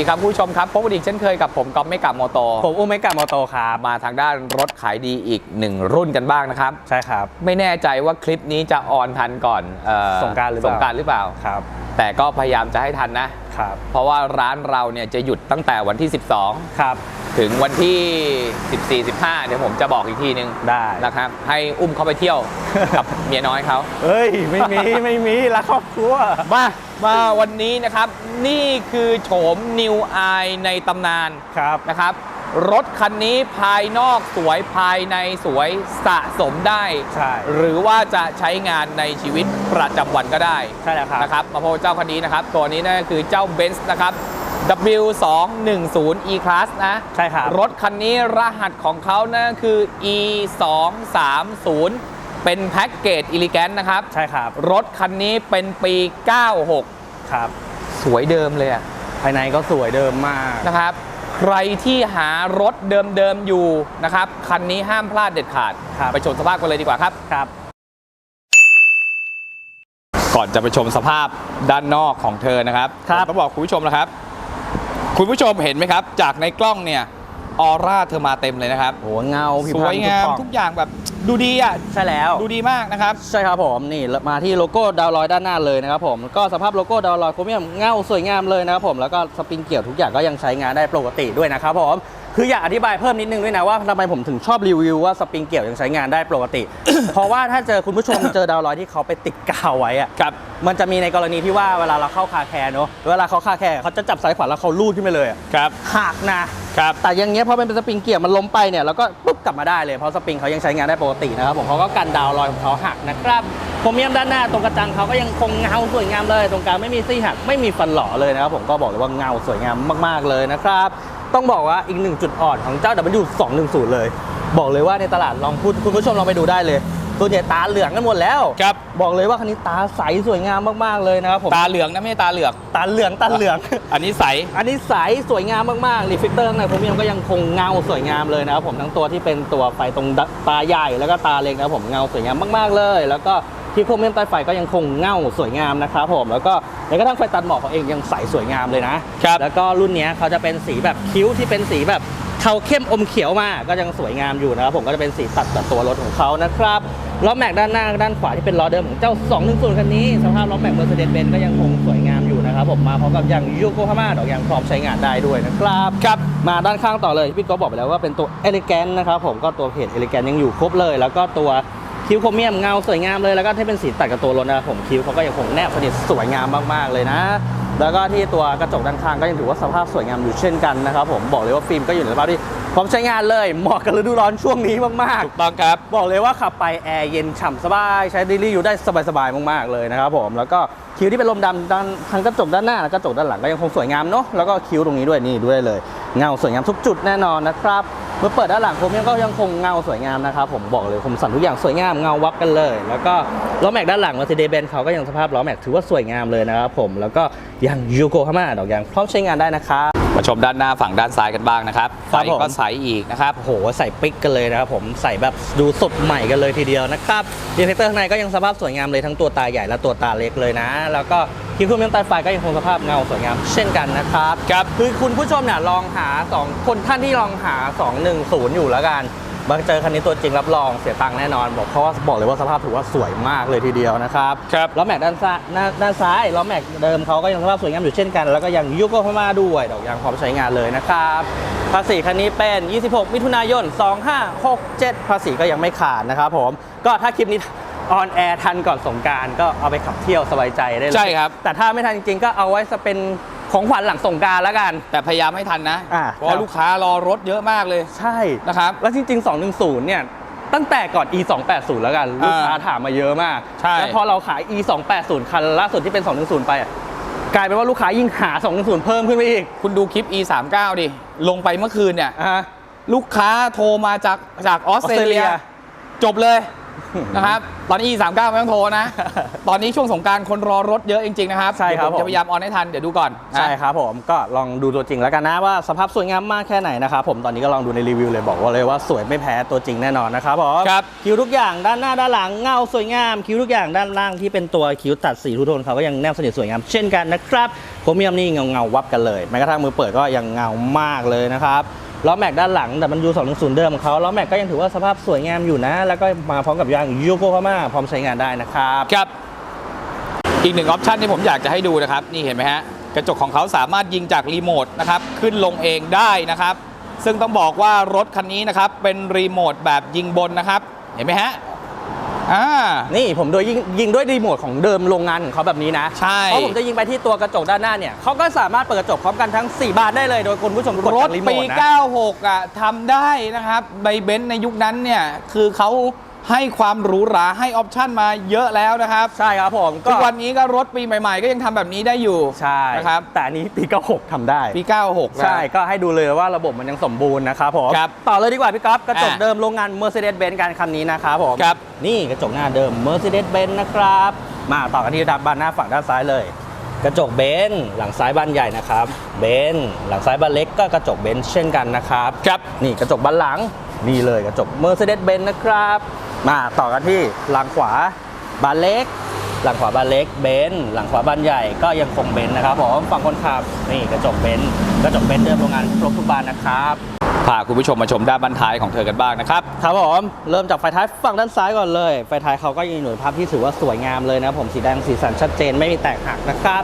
ดีครับผู้ชมครับพบกันอีกเช่นเคยกับผมก๊อฟไม่กับโมโตผมอุ้มเมกะมอโตครับมาทางด้านรถขายดีอีกหนึ่งรุ่นกันบ้างนะครับ ใช่ครับ ไม่แน่ใจว่าคลิปนี้จะออนทันก่อนเอ่อสงกรานต์หรือเปสล่างกรารหรือเปล่าครับ แต่ก็พยายามจะให้ทันนะครับเพราะว่าร้านเราเนี่ยจะหยุดตั้งแต่วันที่ครับ12 ถึงวันที่ 14 15 เดี๋ยวผมจะบอกอีกทีนึงได้นะครับ ให้อุ้มเขาไปเที่ยวกับเมียน้อยเขาเฮ้ย ไม่มี ไม่มีรักครอบครัว มามาวันนี้นะครับ นี่คือโฉม New i ในตำนานครับนะครับ รถคันนี้ภายนอกสวยภายในสวยสะสมได้ ใช่ หรือว่าจะใช้งานในชีวิตประจำวันก็ได้ใช่แล้วครับ นะครับมาพบเจ้าคันนี้นะครับ ตัวนี้นั่นก็คือเจ้า Benz นะครับ W210 E Class นะใช่ครับ รถคันนี้รหัสของเขานั่นก็คือ E230 เป็นแพ็กเกจอิลิแกนนะครับ ใช่ครับ รถคันนี้เป็นปี 96 ครับ สวยเดิมเลยอะภายในก็สวยเดิมมากนะครับ ใครที่หารถเดิมๆอยู่นะครับ คันนี้ห้ามพลาดเด็ดขาดครับไปชมสภาพกันเลยดีกว่าครับครับ ก่อนจะไปชมสภาพด้านนอกของเธอนะครับครับผมต้องบอกคุณผู้ชมนะครับ คุณผู้ชมเห็นไหมครับ จากในกล้องเนี่ยออร่าเธอมาเต็มเลยนะครับโหเงาผิสพรรณวยงามทุกทุกอย่างแบบดูดีอะใช่แล้ว ดูดีมากนะครับ ใช่ครับผมนี่มาที่โลโก้ดาวน์ลอยด้านหน้าเลยนะครับผมก็สภาพโลโก้ดาวน์ลอยโครเมียมเงาสวยงามเลยนะครับผมแล้วก็สปริงเกี่ยวทุกอย่างก็ยังใช้งานได้ปกติด้วยนะครับผมคืออยากอธิบายเพิ่มนิดนึงด้วยนะว่าทำไมผมถึงชอบรีวิวว่าสปริงเกี่ยวยังใช้งานได้ปกติ เพราะว่าถ้าเจอคุณผู้ชมเจอดาวน์ลอยที่เขาไปติดกาวไว้อะ ครับ มันจะมีในกรณีที่ว่าเวลาเราเข้าคาแคร์เนอะเวลาเขาคาแคร์เขาจะจับซ้ายขวาแล้วเขาลูดขึ้นไปเลยอะครับ หักนะครับ แต่อย่างเงี้ยพอเป็นสปริงเกียร์มันล้มไปเนี่ยแล้วก็ปุ๊บกลับมาได้เลยเพราะสปริงเขายังใช้งานได้ปกตินะครับผมเขาก็กันดาวน์รอยของเขาหักนะครับโครเมียมด้านหน้าตรงกระจังเขาก็ยังคงเงาสวยงามเลย ตรงกลางไม่มีซี่หักไม่มีฟันหล่อเลยนะครับผมก็บอกเลยว่าเงาสวยงามมาก ๆเลยนะครับต้องบอกว่าอีกหนึ่งจุดอ่อนของเจ้า W210 เลย บอกเลยว่าในตลาดลองพูดคุณผู้ชมลองไปดูได้เลย ตัวใหญ่ตาเหลืองกันหมดแล้ว ครับ บอกเลยว่าคันนี้ตาใสสวยงามมากๆเลยนะครับผมตาเหลืองนะไม่ใช่ตาเหลือก ตาเหลืองตาเหลือง อันนี้ใส อันนี้ใสสวยงามมากๆรีฟิกเตอร์ข้างในโครเมียมก็ยังคงเงาสวยงามเลยนะครับผมทั้งตัวที่เป็นตัวไฟตรงตาใหญ่แล้วก็ตาเล็กนะครับผมเงาสวยงามมากๆเลย แล้วก็ที่โครเมียมใต้ไฟก็ยังคงเงาสวยงามนะครับผมแล้วก็แม้กระทั่งไฟตัดหมอกเขาเองยังใสสวยงามเลยนะครับ แล้วก็รุ่นเนี้ยเขาจะเป็นสีแบบคิ้วที่เป็นสีแบบ เทาเข้มอมเขียวมาก็ยังสวยงามอยู่นะครับผมก็จะเป็นสีตัดกับตัวรถของเขานะครับล้อแม็กด้านหน้าด้านขวาที่เป็นล้อเดิมของเจ้า 210 คันนี้สภาพล้อแม็กเมอร์เซเดสเบนก็ยังคงสวยงามอยู่นะครับผมมาพร้อมกับยางยูโกฮาม่าดอกยางพร้อมใช้งานได้ด้วยนะครับครับมาด้านข้างต่อเลยพี่ก๊อฟบอกไปแล้วว่าเป็นตัวเอลิแกนนะครับผมก็ตัวเพจเอลิแกนยังอยู่ครบเลย แล้วก็ตัวคิ้วโครเมียมเงาสวยงามเลยแล้วก็ที่เป็นสีตัดกับตัวรถนะครับผมคิ้วเขาก็ยังคงแนบสนิทสวยงามมากๆเลยนะ แล้วก็ที่ตัวกระจกด้านข้างก็ยังถือว่าสภาพสวยงามอยู่เช่นกันนะครับผมบอกเลยว่าฟิล์มก็อยู่ในสภาพที่พร้อมใช้งานเลยเหมาะกับฤดูร้อนช่วงนี้มากถูกต้องครับๆบอกเลยว่าขับไปแอร์เย็นฉ่ำสบายใช้ดิลี่อยู่ได้สบายๆมากๆเลยนะครับผมแล้วก็คิ้วที่เป็นลมดำด้านทั้งกระจกด้านหน้าและกระจกด้านหลังก็ยังคงสวยงามเนาะแล้วก็คิ้วตรงนี้ด้วยนี่ด้วยเลย เงาสวยงามทุกจุดแน่นอนนะครับ เมื่อเปิดด้านหลังผมยังก็ยังคงเงาสวยงามนะครับผมบอกเลยผมสั่นทุกอย่างสวยงามเงาวับกันเลย แล้วก็ล้อแม็กด้านหลัง Mercedes-Benz เขาก็ยังสภาพล้อแม็กถือว่าสวยงามเลยนะครับผมแล้วก็ยังยูโกฮาม่าดอกยางพร้อมใช้งานได้นะครับ มาชมด้านหน้าฝั่งด้านซ้ายกันบ้างนะครับครัไฟบผม ก็ใสอีกนะครับ โอ้โหใส่ปิ๊กกันเลยนะครับผมใส่แบบดูสดใหม่กันเลยทีเดียวนะครับดีเทคเตอร์ข้างในก็ยังสภาพสวยงามเลยทั้งตัวตาใหญ่และตัวตาเล็กเลยนะ แล้วก็คิ้วคุมเมมใต้ไฟก็ยังคงสภาพเงาสวยงามเช่นกันนะครับครับคือคุณผู้ชมเนี่ยลองหา 2 คนท่านที่ลองหา 210 อยู่แล้วกัน มาเจอคันนี้ตัวจริงรับรองเสียตังค์แน่นอน บอกเพราะว่าบอกเลยว่าสภาพถือว่าสวยมากเลยทีเดียวนะครับครับล้อแม็กด้านซ้ายหน้าด้านซ้ายล้อแม็กเดิมเขาก็ยังสภาพสวยงามอยู่เช่นกัน แล้วก็ยังยุโกฮาม่าด้วยดอกยางพร้อมใช้งานเลยนะครับภาษีคันนี้เป็น 26 มิถุนายน 2567 ภาษีก็ยังไม่ขาดนะครับผมก็ถ้าคลิปนี้ออนแอร์ทันก่อนสงกรารก็เอาไปขับเที่ยวสบายใจได้เลยใช่ครับแต่ถ้าไม่ทันจริงๆก็เอาไว้จะเป็น ของขวัญหลังสงกรารแล้วกัน แต่พยายามให้ทันนะ อ่าเพราะว่าลูกค้ารอรถเยอะมากเลย ใช่ นะครับ แล้วจริง ๆ 210 เนี่ย ตั้งแต่ก่อน e 2 8 0แล้วกัน ลูกค้าถามมาเยอะมาก ใช่ แล้วพอเราขาย e 2 8 0คันล่าสุดที่เป็น 210 ไปอะกลายเป็นว่าลูกค้ายิ่งหา 210 เพิ่มขึ้นไปอีกคุณดูคลิป e 3 9ดิ ลงไปเมื่อคืนเนี่ย อะลูกค้าโทรมาจากจากออสเตรเลีย ออสเตรเลีย จบเลย นะครับ ตอนนี้ E39 ไม่ต้องโทรนะ ตอนนี้ช่วงสงกรารคนรอรถเยอะจริง ๆ นะครับใช่ครับเดี๋ยวผมผม จะพยายามออนให้ทัน เดี๋ยวดูก่อนนะใช่ครับผมก็ลองดูตัวจริงแล้วกันนะว่าสภาพสวยงามมากแค่ไหนนะครับผมตอนนี้ก็ลองดูในรีวิวเลยบอกว่าเลยว่าสวยไม่แพ้ตัวจริงแน่นอนนะครับผมครับ คิ้วทุกอย่างด้านหน้าด้านหลังเงาสวยงาม คิ้วทุกอย่างด้านล่างที่เป็นตัวคิ้วตัดสีทูโทนเขาก็ยังแนบสนิทสวยงามเช่นกันนะครับผมมีอันนี่เงาเงาๆวับกันเลยแม้กระทั่งมือเปิดก็ยังเงามากเลยนะครับ ล้อแม็กด้านหลังแต่มันยู210เดิมของเขาล้อแม็กก็ยังถือว่าสภาพสวยงามอยู่นะ แล้วก็มาพร้อมกับยางยูโกฮาม่าพร้อมใช้งานได้นะครับครับ อีกหนึ่งออปชันที่ผมอยากจะให้ดูนะครับ นี่เห็นไหมฮะ กระจกของเขาสามารถยิงจากรีโมทนะครับ ขึ้นลงเองได้นะครับ ซึ่งต้องบอกว่ารถคันนี้นะครับ เป็นรีโมทแบบยิงบนนะครับ เห็นไหมฮะ อ่า นี่ผมโดยยิงยิงด้วยรีโมทของเดิมโรงงานของเขาแบบนี้นะใช่ เพราะผมจะยิงไปที่ตัวกระจกด้านหน้าเนี่ยเขาก็สามารถเปิดกระจกพร้อมกันทั้ง 4 บานได้เลยโดยคุณผู้ชมกดรถจากรีโมปี ทนะ96 อะทำได้นะครับใบเบนซ์ในยุคนั้นเนี่ย คือเขา ให้ความหรูหราให้ออปชันมาเยอะแล้วนะครับใช่ครับผมก็ทุกวันนี้ก็รถปีใหม่ๆ ก็ยังทำแบบนี้ได้อยู่ใช่นะครับแต่อันนี้ปี 96ทำได้ ปี 96แล้วใช่ก็ให้ดูเลยว่าระบบมันยังสมบูรณ์นะครับผมครับต่อเลยดีกว่าพี่ก๊อฟกระจกอะ เดิมโรงงาน Mercedes-Benz การคันนี้นะครับผม ครับ นี่กระจกหน้าเดิม Mercedes-Benz นะครับ มาต่อกันที่ด้านบานหน้าฝั่งด้านซ้ายเลย กระจกเบนซ์หลังซ้ายบานใหญ่นะครับ เบนซ์หลังซ้ายบานเล็กก็กระจกเบนซ์เช่นกันนะครับ ครับ นี่กระจกบานหลังนี่เลยกระจก Mercedes-Benz นะครับ มาต่อกันที่หลังขวาบานเล็ก หลังขวาบานเล็กเบนซ์หลังขวาบานใหญ่ก็ยังคงเบนซ์นะครับผมฝั่งคนขับนี่กระจกเบนซ์กระจกเบนซ์เดิมโรงงานครบทุกบานนะครับพาคุณผู้ชมมาชมด้านบันท้ายของเธอกันบ้างนะครับครับผมเริ่มจากไฟท้ายฝั่งด้านซ้ายก่อนเลย ไฟท้ายเขาก็ยังมีหน่วยภาพที่ถือว่าสวยงามเลยนะผมสีแดงสีสันชัดเจนไม่มีแตกหักนะครับ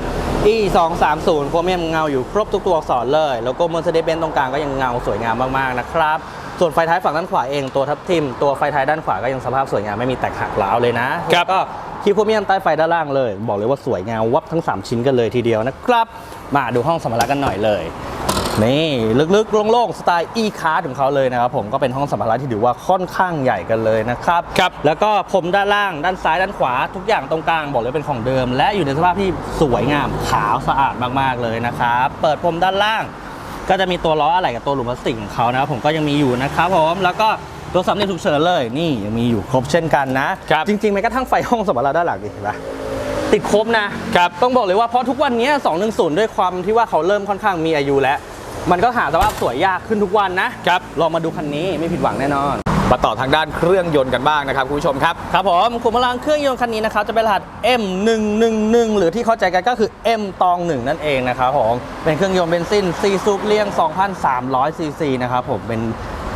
e 2 3 0โครเมียมเงาอยู่ครบทุกตัวอักษรเลย แล้วก็ Mercedes-Benz ตรงกลางก็ยังเงาสวยงามมากๆนะครับ ส่วนไฟท้ายฝั่งด้านขวาเองตัวทับทิมตัวไฟท้ายด้านขวาก็ยังสภาพสวยงามไม่มีแตกหักร้าวเลยนะครับ แล้วก็คิวโครเมียมใต้ไฟด้านล่างเลย บอกเลยว่าสวยงามวับทั้งสามชิ้นกันเลยทีเดียวนะครับ มาดูห้องสัมภาระกันหน่อยเลย นี่ลึกๆโล่งๆสไตล์ e-card ของเขาเลยนะครับผมก็เป็นห้องสัมภาระที่ถือว่าค่อนข้างใหญ่กันเลยนะครับ ครับ แล้วก็พรมด้านล่างด้านซ้ายด้านขวา ทุกอย่างตรงกลางบอกเลยเป็นของเดิม และอยู่ในสภาพที่สวยงามขาวสะอาดมากๆเลยนะครับ เปิดพรมด้านล่าง ก็จะมีตัวล้ออะไรกับตัวหลุมพลาสติกของเขานะครับผมก็ยังมีอยู่นะครับผมแล้วก็ตัวสำเนียงฉุกเฉินเลยนี่ยังมีอยู่ครบเช่นกันนะ ครับ จริงๆแม้กระทั่งไฟห้องสัมภาระด้านหลังดิเห็นปะติดครบนะ ครับ ต้องบอกเลยว่าเพราะทุกวันนี้210 ด้วยความที่ว่าเขาเริ่มค่อนข้างมีอายุแล้ว มันก็หาสภาพสวยยากขึ้นทุกวันนะ ครับ ลองมาดูคันนี้ไม่ผิดหวังแน่นอน มาต่อทางด้านเครื่องยนต์กันบ้างนะครับคุณผู้ชมครับ ครับผมขุมพลังเครื่องยนต์คันนี้นะครับจะเป็นรหัส M111 หรือที่เข้าใจกันก็คือ M ตองหนึ่งนั่นเองนะครับผมเป็นเครื่องยนต์เบนซิน4สูบเรียง 2,300ซีซีนะครับผมเป็น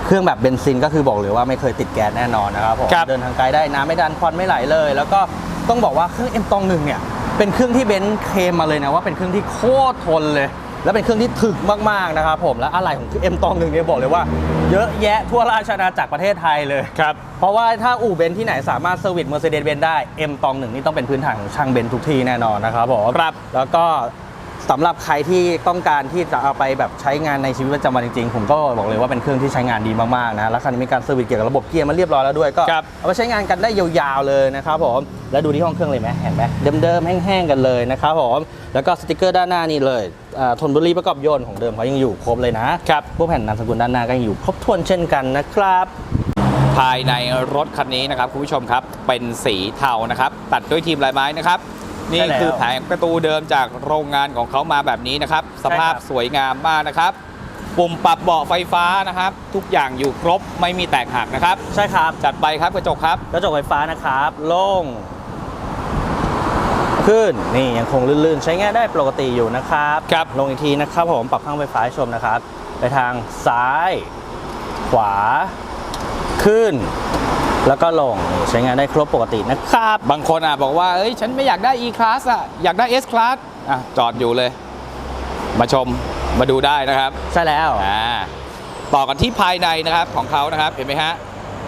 เครื่องแบบเบนซินก็คือบอกเลยว่าไม่เคยติดแก๊สแน่นอนนะครับผมครับเดินทางไกลได้น้ำไม่ดันควันไม่ไหลเลย แล้วก็ต้องบอกว่าเครื่อง M ตองหนึ่งเนี่ยเป็นเครื่องที่เบนซ์เคลมมาเลยนะว่าเป็นเครื่องที่โคตรทนเลย และเป็นเครื่องที่ถึกมากๆนะครับผมและอะไรของเอ็มตองหนึ่งเนี่ยบอกเลยว่า เยอะแยะทั่วราชอาณาจักรประเทศไทยเลยครับ เพราะว่าถ้าอู่เบนซ์ที่ไหนสามารถเซอร์วิสเมอร์เซเดสเบนซ์ได้ M ตองหนึ่งนี่ต้องเป็นพื้นฐานของช่างเบนซ์ทุกที่แน่นอนนะครับผมครับแล้วก็ สำหรับใครที่ต้องการที่จะเอาไปแบบใช้งานในชีวิตประจำวันจริงๆ ผมก็บอกเลยว่าเป็นเครื่องที่ใช้งานดีมากๆนะแล้วคันนี้มีการเซอร์วิสเกี่ยวกับระบบเกียร์มาเรียบร้อยแล้วด้วยก็ครับ เอาไปใช้งานกันได้ยาวๆเลยนะครับผมแล้วดูที่ห้องเครื่องเลยไหมเห็นไหมเดิมๆแห้งๆกันเลยนะครับผมแล้วก็สติกเกอร์ด้านหน้านี่เลยอ่าทนบุรีประกอบยนต์ของเดิมเขายังอยู่ครบเลยนะครับพวกแผ่นนามสกุลด้านหน้าก็ยังอยู่ครบถ้วนเช่นกันนะครับ ภายในรถคันนี้นะครับคุณผู้ชมครับเป็นสีเทานะครับ ตัดด้วยทีมลายไม้นะครับ นี่ใช่แล้วคือแผงประตูเดิมจากโรงงานของเขามาแบบนี้นะครับ สภาพใช่ครับสวยงามมากนะครับปุ่มปรับเบาะไฟฟ้านะครับ ทุกอย่างอยู่ครบไม่มีแตกหักนะครับ ใช่ครับ จัดไปครับกระจกครับกระจกไฟฟ้านะครับโล่งขึ้นนี่ยังคงลื่นๆ ใช้งานได้ปกติอยู่นะครับครับลงอีกทีนะครับผมปรับข้างไฟฟ้าให้ชมนะครับ ไปทางซ้าย ขวา ขึ้น แล้วก็ลงนี่ใช้งานได้ครบปกตินะครับ บางคนอะบอกว่าเอ้ยฉันไม่อยากได้ E Class อะอยากได้ S Class อะจอดอยู่เลย มาชมมาดูได้นะครับใช่แล้วอ่าต่อกันที่ภายในนะครับของเขานะครับเห็นไหมฮะ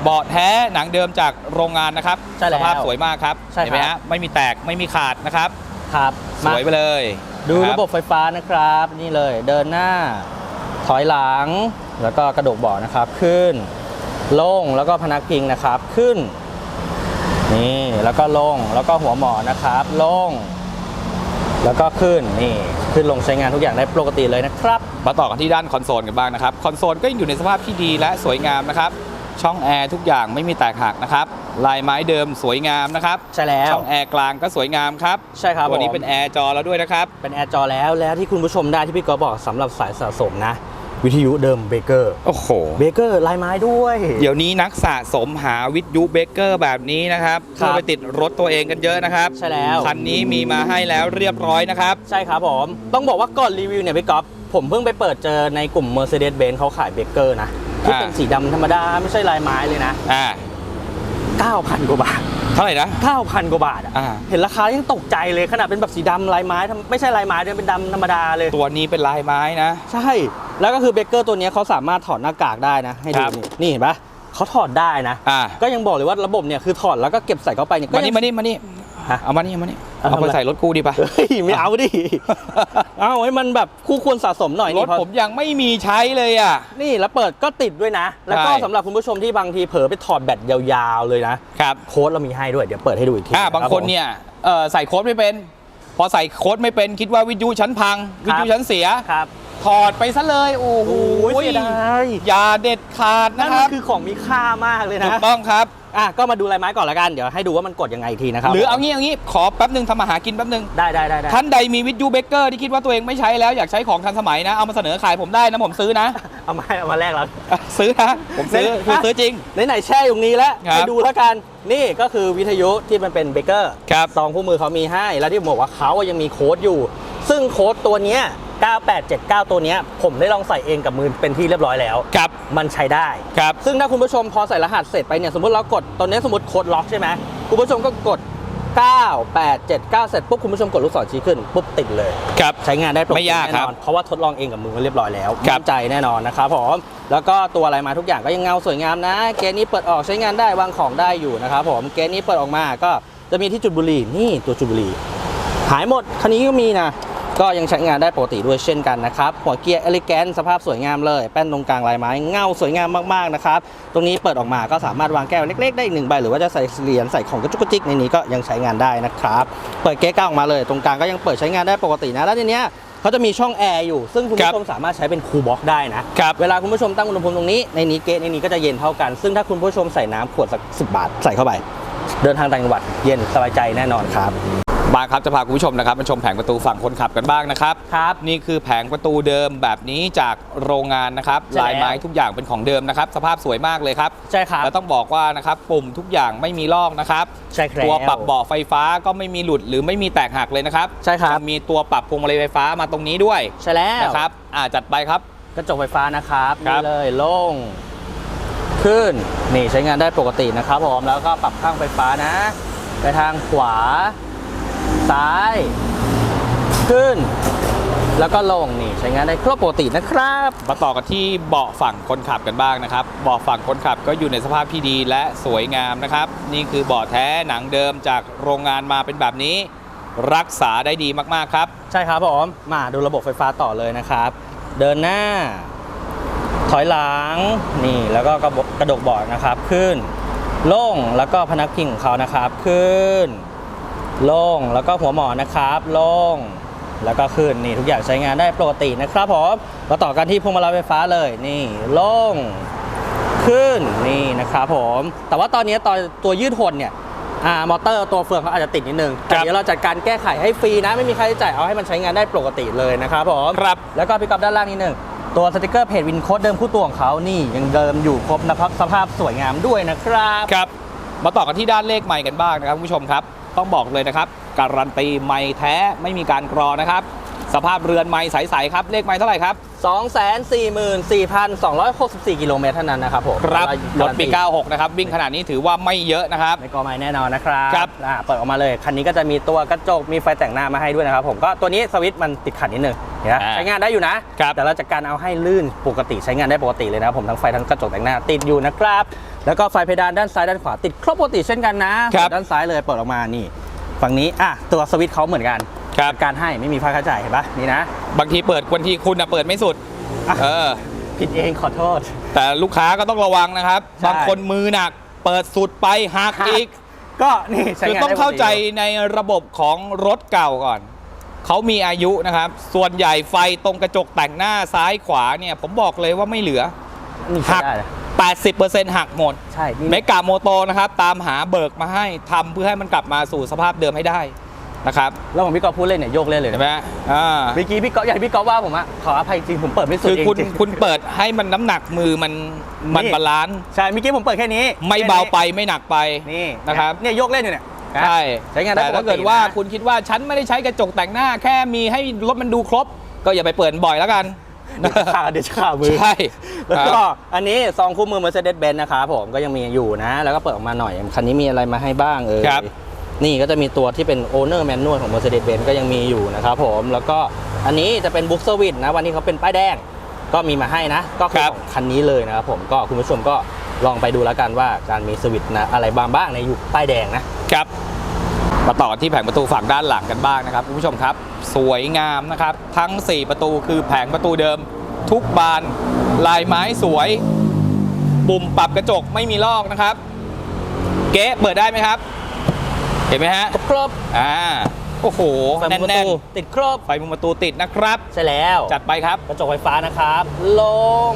เบาะแท้หนังเดิมจากโรงงานนะครับใช่แล้วสภาพสวยมากครับใช่เห็นไหมครัฮะบไม่มีแตกไม่มีขาดนะครับ ครับสวยไปเลยดูคระบบไฟฟ้านะครับ นี่เลยเดินหน้า ถอยหลังแล้วก็กระดกเบาะนะครับขึ้น ลงแล้วก็พนักพิงนะครับขึ้น นี่แล้วก็ลงแล้วก็หัวหมอนะครับ ลง แล้วก็ขึ้นนี่ขึ้นลงใช้งานทุกอย่างได้ปกติเลยนะครับ มาต่อกันที่ด้านคอนโซลกันบ้างนะครับ คอนโซลก็ยังอยู่ในสภาพที่ดีและสวยงามนะครับ ช่องแอร์ทุกอย่างไม่มีแตกหักนะครับ ลายไม้เดิมสวยงามนะครับ ใช่แล้ว ช่องแอร์กลางก็สวยงามครับใช่ครับตัวนี้ผม เป็นแอร์จอแล้วด้วยนะครับ เป็นแอร์จอแล้วแล้วที่คุณผู้ชมได้ที่พี่กอฟบอกสำหรับสายสะสมนะ วิทยุเดิมเบเกอร์โอ้โหเบเกอร์ลายไม้ด้วย เดี๋ยวนี้นักสะสมหาวิทยุเบเกอร์แบบนี้นะครับครัเพื่อบไปติดรถตัวเองกันเยอะนะครับ ใช่แล้วคันนี้มีมาให้แล้วเรียบร้อยนะครับ ใช่ครับผม ต้องบอกว่าก่อนรีวิวเนี่ยพี่ก๊อฟผมเพิ่งไปเปิดเจอในกลุ่ม Mercedes-Benz เขาขายเบเกอร์นะที่อ่าเป็นสีดำธรรมดาไม่ใช่ลายไม้เลยนะอ่า9,000 กว่าบาท เท่าไหร่นะ 9,000 กว่าบาทอะอ่า เห็นราคายังตกใจเลยขนาดเป็นแบบสีดำลายไม้ทำไม่ใช่ลายไม้ด้วยเป็นดำธรรมดาเลย ตัวนี้เป็นลายไม้นะ ใช่ แล้วก็คือเบเกอร์ตัวเนี้ยเขาสามารถถอดหน้ากากได้นะ ให้ดูครับ นี่นี่เห็นปะเขาถอดได้นะ อ่าก็ยังบอกเลยว่าระบบเนี่ยคือถอดแล้วก็เก็บใส่เข้าไปเนี่ยก็มานี่ยังมานี่มานี่ฮะ เอามานี่เอามานี่ เอาเอาไปทำอะไรใส่รถกูดีปะเฮ้ยไม่เอาดิ เอาให้มันแบบคู่ควรสะสมหน่อยรนี่ถพอผมยังไม่มีใช้เลยอะ นี่แล้วเปิดก็ติดด้วยนะ แล้วก็ใช่สำหรับคุณผู้ชมที่บางทีเผลอไปถอดแบตยาวๆเลยนะครับโค้ดเรามีให้ด้วยเดี๋ยวเปิดให้ดูอีกทีอ่าบางคนเนี่ยเอ่อใส่โค้ดไม่เป็น พอใส่โค้ดไม่เป็นคิดว่าวิทยุชั้นพัง วิทยุชั้นเสียครับถอดไปซะเลย โอ้โหโอ้ยเสียดายอย่าเด็ดขาดนั่นะนคมัรับนคือของมีค่ามากเลยถูนะกต้องครับ อะก็มาดูลายไม้ก่อนละกัน เดี๋ยวให้ดูว่ามันกดยังไงอีกทีนะครับหรือเอางี้เอางี้ขอแป๊บหนึ่งทำมาหากินแป๊บหนึ่งได้ได้ได้ได้ท่านใดมีวิทยุเบเกอร์ที่คิดว่าตัวเองไม่ใช้แล้วอยากใช้ของทันสมัยนะ เอามาเสนอขายผมได้นะผมซื้อนะ เอามาให้เอามาแลกแล้วอะซื้อนะผมซื้อเนี่ยคือซื้อจริง ไหนๆแช่อยู่ตรงนี้แล้วครับไปดูแล้วกันนี่ก็คือวิทยุที่มันเป็นเบเกอร์ครับ ซองคู่มือเขามีให้ แล้วที่ผมบอกว่าเขายังมีโค้ดอยู่ ซึ่งโค้ดตัวเนี้ย 9879 ตัวเนี้ยผมได้ลองใส่เองกับมือเป็นที่เรียบร้อยแล้ว ครับ มันใช้ได้ ครับ ซึ่งถ้าคุณผู้ชมพอใส่รหัสเสร็จไปเนี่ย สมมติเรากด ตอนนี้สมมติโค้ดล็อกใช่ไหมคุณผู้ชมก็กด 9879 เสร็จปุ๊บคุณผู้ชมกดลูกศรชี้ขึ้นปุ๊บติดเลย ครับ ใช้งานได้ปกไม่ติยากแน่ครันบอนเพราะว่าทดลองเองกับมือเรียบร้อยแล้วครับ มั่นใจแน่นอนนะครับผมแล้วก็ตัวอะไรมาทุกอย่างก็ยังเงาสวยงามนะ เกณฑ์นี้เปิดออกใช้งานได้วางของได้อยู่นะครับผมเกณฑ์นี้เปิดออกมาก็จะมีที่จุดบุหรี่นี่ตัวจุดบุหรี่หายหมดคันนี้ก็มีนะ ก็ยังใช้งานได้ปกติด้วยเช่นกันนะครับ หัวเกียร์เอลิแกนสภาพสวยงามเลย แป้นตรงกลางลายไม้เงาสวยงามมากๆนะครับ ตรงนี้เปิดออกมาก็สามารถวางแก้วเล็กๆได้อีกหนึ่งใบ หรือว่าจะใส่เหรียญใส่ของกระจุกกระจิกในนี้ก็ยังใช้งานได้นะครับ เปิดเก๊ะก้าออกมาเลย ตรงกลางก็ยังเปิดใช้งานได้ปกตินะ แล้วทีเนี้ยเขาจะมีช่องแอร์อยู่ ซึ่งคุณครัผู้บชมสามารถใช้เป็นคูลบ็อกได้นะครับเวลาคุณผู้ชมตั้งอุณหภูมิตรงนี้ ในนี้เกณฑ์ในนี้ก็จะเย็นเท่ากัน ซึ่งถ้าคุณผู้ชมใส่น้ำขวดสักสิบาทใส่เข้าไป เดินทางต่างจังหวัดเย็นสบายใจแน่นอนครับ มาครับจะพาคุณผู้ชมนะครับมาชมแผงประตูฝั่งคนขับกันบ้างนะครับครับนี่คือแผงประตูเดิมแบบนี้จากโรงงานนะครับใช่แล้วลายไม้ทุกอย่างเป็นของเดิมนะครับ สภาพสวยมากเลยครับใช่ครับ แล้วต้องบอกว่านะครับปุ่มทุกอย่างไม่มีลอกนะครับ ใช่ครับ ตัวปรับเบาะไฟฟ้าก็ไม่มีหลุดหรือไม่มีแตกหักเลยนะครับใช่ครับ จะมีตัวปรับพวงมาลัยไฟฟ้ามาตรงนี้ด้วยใช่แล้วนะครับอ่าจัดไปครับ กระจกไฟฟ้านะครับครันี่บเลยโล่งขึ้นนี่ใช้งานได้ปกตินะครับผมแล้วก็ปรับข้างไฟฟ้านะ ไปทางขวา ซ้าย ขึ้น แล้วก็ลงนี่ใช้งานได้ครบปกตินะครับ มาต่อกันที่เบาะฝั่งคนขับกันบ้างนะครับ เบาะฝั่งคนขับก็อยู่ในสภาพที่ดีและสวยงามนะครับ นี่คือเบาะแท้หนังเดิมจากโรงงานมาเป็นแบบนี้ รักษาได้ดีมากๆครับ ใช่ครับผมมาดูระบบไฟฟ้าต่อเลยนะครับ เดินหน้า ถอยหลังนี่แล้วก็กระบอกกระดกเบาะนะครับขึ้นโล่งแล้วก็พนักพิงของเขานะครับขึ้น โล่งแล้วก็หัวหมอนนะครับ โล่งแล้วก็ขึ้นนี่ทุกอย่างใช้งานได้ปกตินะครับผมมาต่อกันที่พวงมาลัยไฟฟ้าเลยนี่โล่งขึ้นนี่นะครับผม แต่ว่าตอนนี้ตอนตัวยืดหดเนี่ยอ่ามอเตอร์ตัวเฟืองเขาอาจจะติดนิดนึงแต่ครับเดี๋ยวเราจัดการแก้ไขให้ฟรีนะไม่มีค่าใช้จ่ายเอาให้มันใช้งานได้ปกติเลยนะครับผมครับแล้วก็พี่กอฟด้านล่างนิดหนึ่งตัวสติกเกอร์เพจวินโค้ดเดิมคู่ตัวของเขานี่ยังเดิมอยู่ครบนะครับสภาพสวยงามด้วยนะครับครับ มาต่อกันที่ด้านเลขใหม่กันบ้างนะครับคุณผู้ชมครับ ต้องบอกเลยนะครับ การันตีไม่แท้ไม่มีการกรอนะครับ สภาพเรือนไม่ใสๆครับเลขไม่เท่าไหร่ครับ 244,264 กิโลเมตรเท่านั้นนะครับผมครับรถปีการันตี96 นะครับ วิ่งขนาดนี้ถือว่าไม่เยอะนะครับ ไม่กอไม่แน่นอนนะครับครับ อ่าเปิดออกมาเลย คันนี้ก็จะมีตัวกระจก มีไฟแต่งหน้ามาให้ด้วยนะครับผม ก็ตัวนี้สวิตช์มันติดขัดนิดนึง เห็นไหมอ่าใช้งานได้อยู่นะครับแต่เราจัดการเอาให้ลื่นปกติใช้งานได้ปกติเลยนะครับผมทั้งไฟทั้งกระจกแต่งหน้าติดอยู่นะครับ แล้วก็ไฟเพดานด้านซ้ายด้านขวาติดครบปกติเช่นกันนะครับด้านซ้ายเลยเปิดออกมานี่ฝั่งนี้อะตัวสวิตช์เขาเหมือนกันครับจัดการให้ไม่มีค่าใช้จ่ายเห็นปะนี่นะ บางทีเปิดบางทีคุณนะเปิดไม่สุดอะเออผิดเองขอโทษ แต่ลูกค้าก็ต้องระวังนะครับใช่บางคนมือหนัก เปิดสุดไปหักอีก ก็นี่ใช้คืองานต้องได้ปกเข้าใจในระบบของรถเก่าก่อน เขามีอายุนะครับ ส่วนใหญ่ไฟตรงกระจกแต่งหน้าซ้ายขวาเนี่ยผมบอกเลยว่าไม่เหลือ นี่หัใช้กได้เลย80%หักหมด ใช่นี่เมกาโมโตนะครับ ตามหาเบิกมาให้ทำเพื่อให้มันกลับมาสู่สภาพเดิมให้ได้นะครับแล้วผมพี่กอล์ฟพูดเล่นเนี่ยโยกเล่นเลยเห็นะนไหมอ่า เมื่อกี้พี่กอล์ฟอย่างที่พี่กอล์ฟว่าผมอะขออภัยจริงผมเปิดไม่สุดคือเองคุณจริง คุณเปิดให้มันน้ำหนักมือมันมันนี่ บาลานซ์ใช่เมื่อกี้ผมเปิดแค่นี้ไม่เบาไปไม่หนักไปนี่นะครับ เนี่ยโยกเล่นอยู่เนี่ย ใช่ใช้งานได้แต่ปกติถ้าเกิดว่านะ คุณคิดว่าฉันไม่ได้ใช้กระจกแต่งหน้า แค่มีให้รถมันดูครบ ก็อย่าไปเปิดบ่อยแล้วกันเดี๋ยวขาเดี๋ยวขามือ ใช่ แล้วคก็รับอันนี้ซองคู่มือ Mercedes-Benz นะครับผมก็ยังมีอยู่นะ แล้วก็เปิดออกมาหน่อย คันนี้มีอะไรมาให้บ้างเออครับ นี่ก็จะมีตัวที่เป็น Owner Manual ของ Mercedes-Benz ก็ยังมีอยู่นะครับผมแล้วก็อันนี้จะเป็น Book Service นะ วันนี้เขาเป็นป้ายแดง ก็มีมาให้นะ ก็คือของคันนี้เลยนะครับผมก็คุณผู้ชมก็ลองไปดูแล้วกันว่าการมีสวิตช์นะอะไรบางบ้างในยุคป้ายแดงนะ ครับ มาต่อที่แผงประตูฝั่งด้านหลังกันบ้างนะครับคุณผู้ชมครับ สวยงามนะครับ ทั้ง 4 ประตูคือแผงประตูเดิม ทุกบาน ลายไม้สวย ปุ่มปรับกระจกไม่มีลอกนะครับ เก๊ะเปิดได้ไหมครับ เห็นไหมฮะครบอ่าโอ้โหไฟมุมประแน่นตูติดครบๆไฟมุมประตูติดนะครับ ใช่แล้วจัดไปครับ กระจกไฟฟ้านะครับ ลง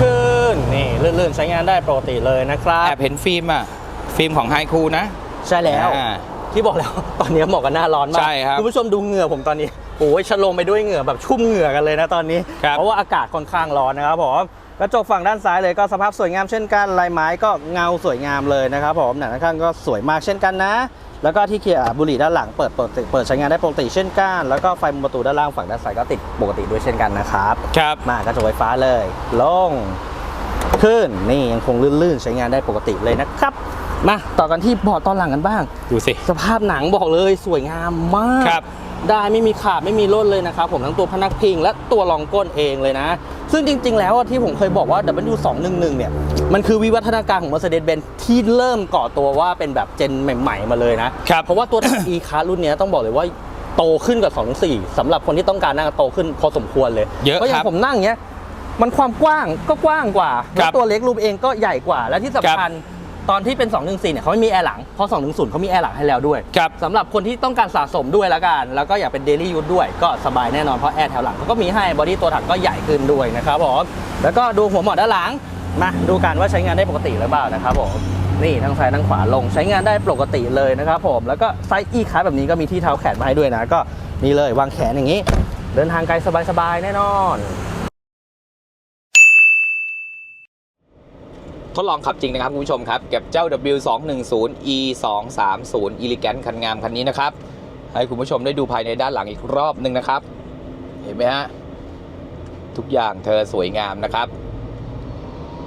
ขึ้น นี่ลื่นๆ ใช้งานได้ปกติเลยนะครัแอบบเห็นฟิล์มอะ ฟิล์มของไฮคูนะ ใช่แล้ว อ่า ที่บอกแล้ว ตอนนี้เหมาะกับหน้าร้อนมากใช่ครับคุณผู้ชมดูเหงื่อผมตอนนี้โอ้ยชะโลมไปด้วยเหงื่อแบบชุ่มเหงื่อกันเลยนะตอนนี้ ครับ เพราะว่าอากาศค่อนข้างร้อนนะครับผมกระจกฝั่งด้านซ้ายเลยก็สภาพสวยงามเช่นกันลายไม้ก็เงาสวยงามเลยนะครับผมหนังด้านข้างก็สวยมากเช่นกันนะ แล้วก็ที่เคียร์บุหรี่ด้านหลังเปิดปกติเปิดใช้งานได้ปกติเช่นกันแล้วก็ไฟมุมประตูด้านล่างฝั่งด้านซ้ายก็ติดปกติด้วยเช่นกันนะครับ ครับ มากระจกไฟฟ้าเลย ลง ขึ้น นี่ยังคงลื่นๆ ใช้งานได้ปกติเลยนะครับ มาต่อกันที่เบาะตอนหลังกันบ้าง ดูสิ สภาพหนังบอกเลยสวยงามมากครับได้ไม่มีขาดไม่มีร่นเลยนะครับผมทั้งตัวพนักพิง และตัวรองก้นเองเลยนะ ซึ่งจริง ๆ แล้วอะที่ผมเคยบอกว่า W211 เนี่ย มันคือวิวัฒนาการของ Mercedes-Benz ที่เริ่มก่อตัวว่าเป็นแบบเจนใหม่ ๆ มาเลยนะครับเพราะว่าตัว e c a r รุ่นเนี้ยต้องบอกเลยว่าโตขึ้นกับ2.4สำหรับคนที่ต้องการนั่งโตขึ้นพอสมควรเลยเยอะเพราะอย่าครังบผมนั่งเนี้ยมันความกว้างก็กว้างกว่าคแล้รัวบตัวเล็กรูปเองก็ใหญ่กว่าและที่สำครับคัญ ตอนที่เป็น 214 เนี่ยเขาไม่มีแอร์หลัง เพราะ 210 เขามีแอร์หลังให้แล้วด้วยครับ สำหรับคนที่ต้องการสะสมด้วยละกัน แล้วก็อยากเป็นเดลี่ยู e ด้วย ก็สบายแน่นอน เพราะแอร์แถวหลังเขาก็มีให้ บอดี้ตัวถังก็ใหญ่ขึ้นด้วยนะครับผม แล้วก็ดูหัวหมอด้านหลัง มาดูกันว่าใช้งานได้ปกติหรือเปล่านะครับผม นี่ทั้งซ้ายทั้งขวาลงใช้งานได้ปกติเลยนะครับผม แล้วก็ไซส์อีคาแบบนี้ก็มีที่เท้าแขนมาให้ด้วยนะ ก็นี่เลยวางแขนอย่างนี้ เดินทางไกลสบายๆแน่นอน ทดลองขับจริงนะครับคุณผู้ชมครับกับเจ้า W210 E 2 3 0 Elegant คันงามคันนี้นะครับ ให้คุณผู้ชมได้ดูภายในด้านหลังอีกรอบหนึ่งนะครับ เห็นไหมฮะ ทุกอย่างเธอสวยงามนะครับ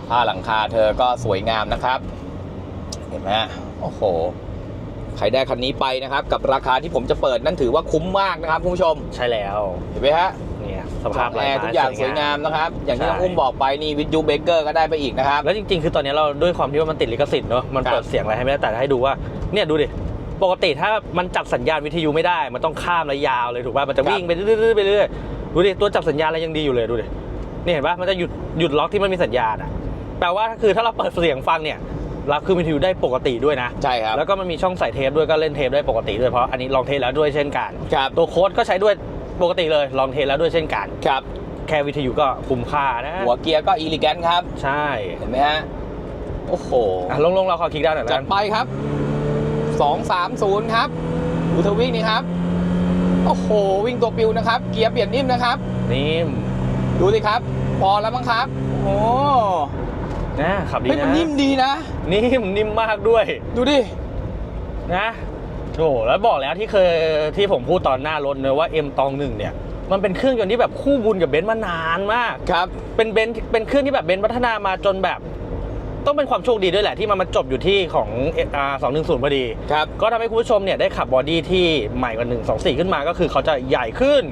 ผ้าหลังคาเธอก็สวยงามนะครับ เห็นไหมฮะ โอ้โห ใครได้คันนี้ไปนะครับ กับราคาที่ผมจะเปิดนั่นถือว่าคุ้มมากนะครับคุณผู้ชมใช่แล้วเห็นไหมฮะเนี่ยสสภาภาพพแอร์ทุกอย่างสวยงามนะครับ อย่างที่น้องใช่อุ้มบอกไปนี่วิทยูเบเกอร์ก็ได้ไปอีกนะครับ แล้วจริงๆ คือตอนนี้เราด้วยความที่ว่ามันติดลิขสิทธิ์เนอะมันครับเปิดเสียงอะไรให้ไม่ได้แต่ให้ดูว่าเนี่ยดูดิปกติถ้ามันจับสัญญาณวิทยุไม่ได้ มันต้องข้ามระยาวเลยถูกป่ะมันจะวิ่งไปเรื่อยๆไปเรื่อยๆดูดิตัวจับสัญญาณอะไรยังดีอยู่เลยดูดินี่เห็นป่ะมันจะหยุดหยุดล็อกที่มันมีสัญญาณอะแปลว่าคือถ้าเราเปิดเสียงฟังเนี่ย รับคือวิทยุได้ปกติด้วยนะใช่ครับแล้วก็มันมีช่องใส่เทปด้วยก็เล่นเทปได้ปกติด้วยเพราะอันนี้ลองเทปแล้วด้วยเช่นกันครับตัวโค้ดก็ใช้ด้วยปกติเลยลองเทปแล้วด้วยเช่นกันครับแค่วิทยุก็คุ้มค่านะ หัวเกียร์ก็อีลิแกนครับ ใช่ เห็นไหมฮะ โอ้โหอะลงๆเราขอคลิกได้หน่อยจักัดนไปครับ 230 ครับอุทวิ่งนี่ครับ โอ้โห วิ่งตัวปิวนะครับ เกียร์เปลี่ยนนิ่มนะครับ นิ่ม ดูสิครับ พอแล้วมั้งครับ โอ้โห นะขับดีเฮ้ยมันนะนิ่มดีนะ นิ่มนิ่มมากด้วยดูดิ นะโอ้แล้วบอกแล้วที่เคยที่ผมพูดตอนหน้ารถเนอะว่า M ตองหนึ่งเนี่ย มันเป็นเครื่องยนต์ที่แบบคู่บุญกับเบนซ์มานานมาก ครับ เป็นเบนซ์เป็นเครื่องที่แบบเบนซ์พัฒนามาจนแบบ ต้องเป็นความโชคดีด้วยแหละที่มันมาจบอยู่ที่ของสองหนึ่งศูนย์พอดี ครับ ก็ทำให้คุณผู้ชมเนี่ยได้ขับบอดี้ที่ใหม่กว่า1 2 4 ขึ้นมาก็คือเขาจะใหญ่ขึ้น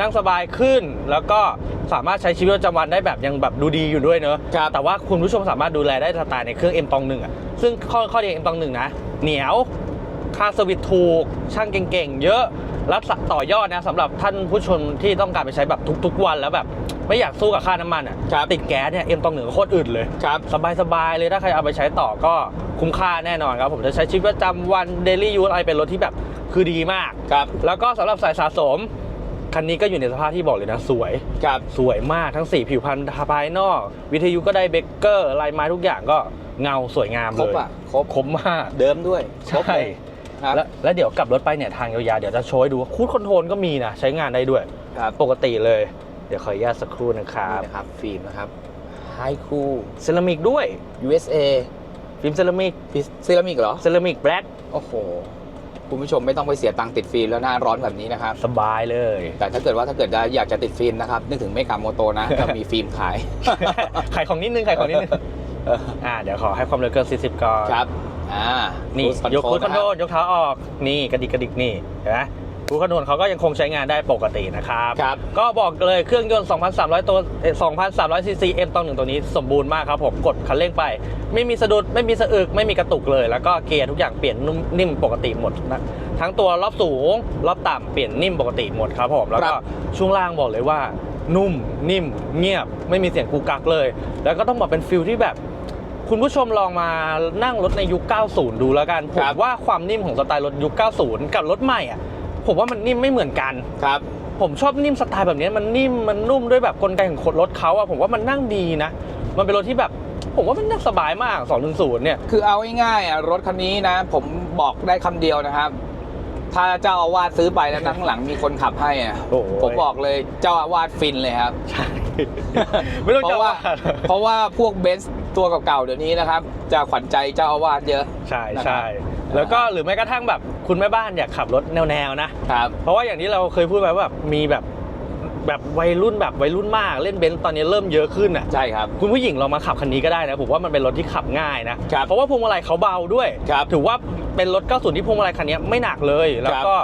นั่งสบายขึ้น แล้วก็สามารถใช้ชีวิตประจำวันได้แบบยังแบบดูดีอยู่ด้วยเนอะครับแต่ว่าคุณผู้ชมสามารถดูแลได้สไตล์ในเครื่อง M ตองหนึ่งอะซึ่งข้อข้อดี M ตองหนึ่งนะเหนียวค่าสวิตถูก ช่างเก่งๆ เยอะแล้วต่อยอดนะสำหรับท่านผู้ชมที่ต้องการไปใช้แบบทุกๆวันแล้วแบบ ไม่อยากสู้กับค่าน้ำมันอะครับติดแก๊สเนี่ย M ตองหนึ่งโคตรอึดเลยครับสบายๆ เลยถ้าใครเอาไปใช้ต่อก็คุ้มค่าแน่นอนครับ ผมจะใช้ชีวิตประจำวันเดลี่ยูอะไรเป็นรถที่แบบคือดีมากครับแล้วก็สำหรับสายสะสมใคคันนี้ก็อยู่ในสภาพที่บอกเลยนะ สวยครับสวยมากทั้งสีผิวพรรณภายนอก วิทยุก็ได้เบเกอร์ลายไม้ทุกอย่างก็เงาสวยงามครเลบยอะครบครบมากเดิมด้วยครบใช่เลยครับแล้วแล้วเดี๋ยวกลับรถไปเนี่ยทางยาวๆเดี๋ยวจะโชว์ให้ดูว่าคูดคอนโทรลก็มีนะใช้งานได้ด้วย ครับปกติเลย เดี๋ยวขออนุญาตสักครู่นะครับนี่นะครับฟิล์มนะครับไฮคู เซรามิกด้วย USA ฟิล์มเซรามิกเซรามิกเหรอเซรามิกแบล็คโอ้โห คุณผู้ชมไม่ต้องไปเสียตังค์ติดฟิล์มแล้วหน้าร้อนแบบนี้นะครับ สบายเลย แต่ถ้าเกิดว่าถ้าเกิดอยากจะติดฟิล์มนะครับ นึกถึงเมกาโมโตนะเรามีฟิล์มขาย ขายของนิดนึงขายของนิดนึงอ่าเดี๋ยวขอให้ความเร็วเกิน 40ก่อนครับอ่านี่ Cruise ยกคูดคอนโทร Control ลยกเท้าออกนี่กระดิกกระดิกนี่เห็นไหม คูดคอนโทรลเขาก็ยังคงใช้งานได้ปกตินะครับครับ ก็บอกเลยเครื่องยนต์ 2,300 ตัวเอ่อ2,300 ซีซี M ต่อหนึ่งตัวนี้สมบูรณ์มากครับผมกดคันเร่งไป ไม่มีสะดุดไม่มีสะอึกไม่มีกระตุกเลย แล้วก็เกียร์ทุกอย่างเปลี่ยนนุ่มนิ่มปกติหมดนะทั้งตัวรอบสูงรอบต่ำเปลี่ยนนิ่มปกติหมดครับผมแล้วก็ครับช่วงล่างบอกเลยว่านุ่มนิ่ม เงียบ ไม่มีเสียงกูกักเลย แล้วก็ต้องบอกเป็นฟิลที่แบบ คุณผู้ชมลองมานั่งรถในยุค 90 ดูแล้วกันผคมรับว่าความนิ่มของสไตล์รถยุค 90 กับรถใหม่อะ ผมว่ามันนิ่มไม่เหมือนกัน ครับ ผมชอบนิ่มสไตล์แบบนี้มันนิ่มมันนุ่มด้วยแบบกลไกของรถเขาอะผมว่ามันนั่งดีนะ มันเป็นรถที่แบบผมว่ามันนั่งสบายมาก210เนี่ย คือเอาง่ายๆอะรถคันนี้นะ ผมบอกได้คำเดียวนะครับ ถ้าเจ้าอาวาสซื้อไปแล้วนั่งหลังมีคนขับให้อะโอ้โห ผมบอกเลยเจ้าอาวาสฟินเลยครับใช่ไม่ต้องเพจะราะว่าว่าเพราะว่าพวกเบนซ์ตัวเก่าๆเดี๋ยวนี้นะครับ จะขวัญใจเจ้าอาวาสเยอะ ใช่นะครับใช่ แล้วก็หรือแม้กระทั่งแบบคุณแม่บ้านอยากขับรถแนวๆนะครับ เพราะว่าอย่างที่เราเคยพูดไปว่าแบบมีแบบ แบบวัยรุ่นแบบวัยรุ่นมากเล่นเบนซ์ตอนนี้เริ่มเยอะขึ้นอะใช่ครับ คุณผู้หญิงลองมาขับคันนี้ก็ได้นะผมว่ามันเป็นรถที่ขับง่ายนะครับเพราะว่าพวงมาลัยเขาเบาด้วยครับถือว่าเป็นรถ90ที่พวงมาลัยคันนี้ไม่หนักเลย แล้วก็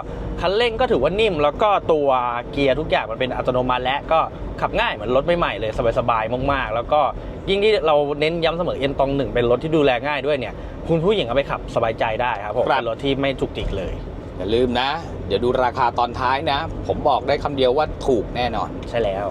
คันเร่งก็ถือว่านิ่ม แล้วก็ตัวเกียร์ทุกอย่างมันเป็นอัตโนมัติและก็ขับง่ายเหมือนรถใหม่ๆเลยสบายๆมากๆ แล้วก็ยิ่งที่เราเน้นย้ำเสมอเอ็นตองหนึ่งเป็นรถที่ดูแลง่ายด้วยเนี่ยคุณผู้หญิงเอาไปขับสบายใจได้ครับผมครับเป็นรถที่ไม่จุกจิกเลย อย่าลืมนะ เดี๋ยวดูราคาตอนท้ายนะ ผมบอกได้คำเดียวว่าถูกแน่นอน ใช่แล้ว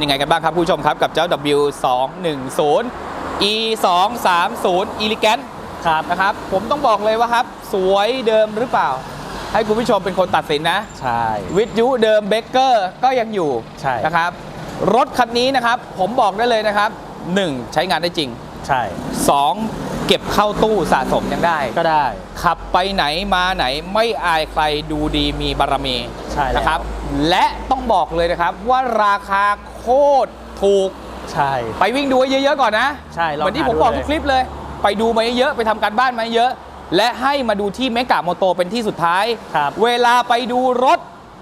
เป็นยังไงกันบ้างครับผู้ชมครับ กับเจ้า W210 E 2 3 0 Elegant ครับนะครับ ผมต้องบอกเลยว่าครับ สวยเดิมหรือเปล่า ให้คุณผู้ชมเป็นคนตัดสินนะ ใช่ วิทยุเดิมเบเกอร์ก็ยังอยู่ใช่ นะครับ รถคันนี้นะครับ ผมบอกได้เลยนะครับ 1. ใช้งานได้จริง ใช่ 2. เก็บเข้าตู้สะสมยังได้ ก็ได้ ขับไปไหนมาไหนไม่อายใครดูดีมีบารมีใช่แล้ว นะครับ และต้องบอกเลยนะครับว่าราคา โคตรถูก ใช่ ไปวิ่งดูให้เยอะๆก่อนนะใช่ลองเหมือนที่หาผมดูบอกเลยทุกคลิปเลย ไปดูมาเยอะๆไปทำการบ้านมาเยอะ และให้มาดูที่เมกะโมโตเป็นที่สุดท้ายครับเวลาไปดูรถ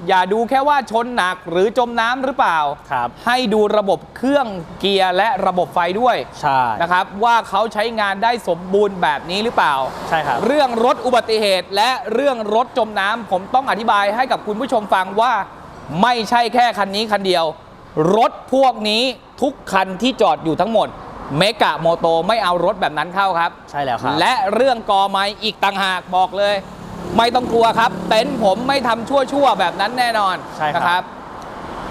อย่าดูแค่ว่าชนหนักหรือจมน้ำหรือเปล่าครับให้ดูระบบเครื่องเกียร์และระบบไฟด้วยใช่นะครับว่าเขาใช้งานได้สมบูรณ์แบบนี้หรือเปล่าใช่ครับเรื่องรถอุบัติเหตุ และเรื่องรถจมน้ำผมต้องอธิบายให้กับคุณผู้ชมฟังว่า ไม่ใช่แค่คันนี้คันเดียว รถพวกนี้ทุกคันที่จอดอยู่ทั้งหมด เมกะโมโตไม่เอารถแบบนั้นเข้าครับ ใช่แล้วครับ และเรื่องกอไม้อีกต่างหากบอกเลย ไม่ต้องกลัวครับ เต็นท์ผมไม่ทำชั่วๆแบบนั้นแน่นอนใช่ครับ นะครับ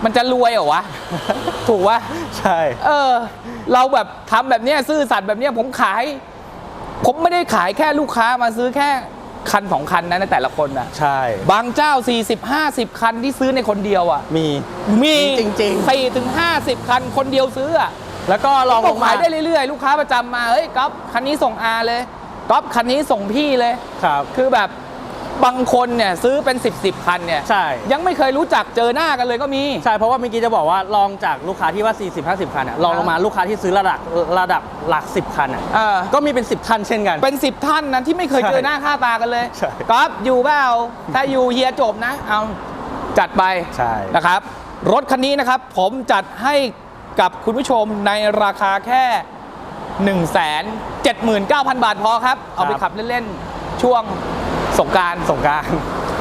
มันจะรวยเหรอวะ ถูกวะ ใช่ เออเราแบบทำแบบเนี้ยซื่อสัตย์แบบเนี้ยผมขาย ผมไม่ได้ขายแค่ลูกค้ามาซื้อแค่ คันสองคันนะในแต่ละคนนะใช่ บางเจ้า 40 50 คันที่ซื้อในคนเดียวอะ มี มีจริงๆสี่ถึงห้าสิบคันคนเดียวซื้ออะแล้วก็ลองก็ลงมาขายได้เรื่อยๆ ลูกค้าประจำมาเฮ้ยก๊อฟคันนี้ส่งอาเลยก๊อฟคันนี้ส่งพี่เลยครับคือแบบ บางคนเนี่ยซื้อเป็น 10บสคันเนี่ยใช่ ยังไม่เคยรู้จักเจอหน้ากันเลยก็มี ใช่ เพราะว่าเมื่อกี้จะบอกว่าลองจากลูกค้าที่ว่า 40 50 คันอะลองลงมาลูกค้าที่ซื้อระดับระดับหลัก 10 คันอะเออ ก็มีเป็น 10 คันเช่นกัน เป็นสิบท่านนั้นที่ไม่เคยใช่เจอหน้าค่าตากันเลยใช่ ก๊อฟอยู่เปล่าถ้าอยู่เฮียจบนะ เอาจัดไป ใช่ นะครับรถคันนี้นะครับผมจัดให้กับคุณผู้ชมในราคาแค่ 1 7 9 0 0 0 บาทพอครับ เอาไปขับเล่น ๆ ช่วง สงกรารสงกราร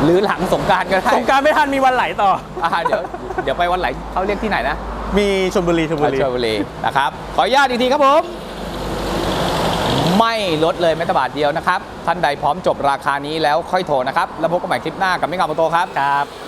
หรือหลังสงกรารก็ได้สงกรารไม่ทันมีวันไหลต่ออ่าเดี๋ยวเดี๋ยวไปวันไหลเขาเรียกที่ไหนนะ มีชลบุรีชลบุรีชลบุรีนะครับขออนุญาตอีกทีครับผม ไม่ลดเลยแม้แต่บาทเดียวนะครับ ท่านใดพร้อมจบราคานี้แล้วค่อยโทรนะครับ แล้วพบกันใหม่คลิปหน้ากับมิกาโมโตครับครับ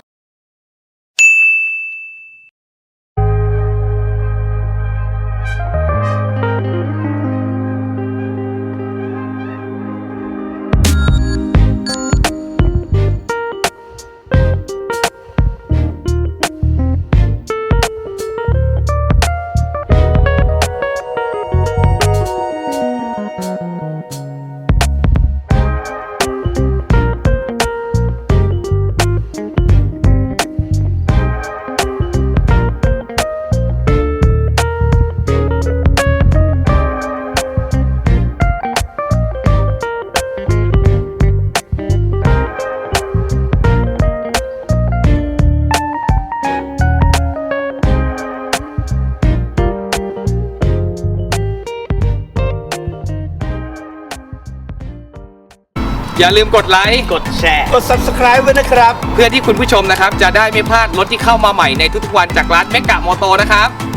อย่าลืมกดไลค์กดแชร์ กด subscribe ไว้นะครับ เพื่อที่คุณผู้ชมนะครับ จะได้ไม่พลาดรถที่เข้ามาใหม่ในทุกๆวันจากร้านเมกะโมโตนะครับ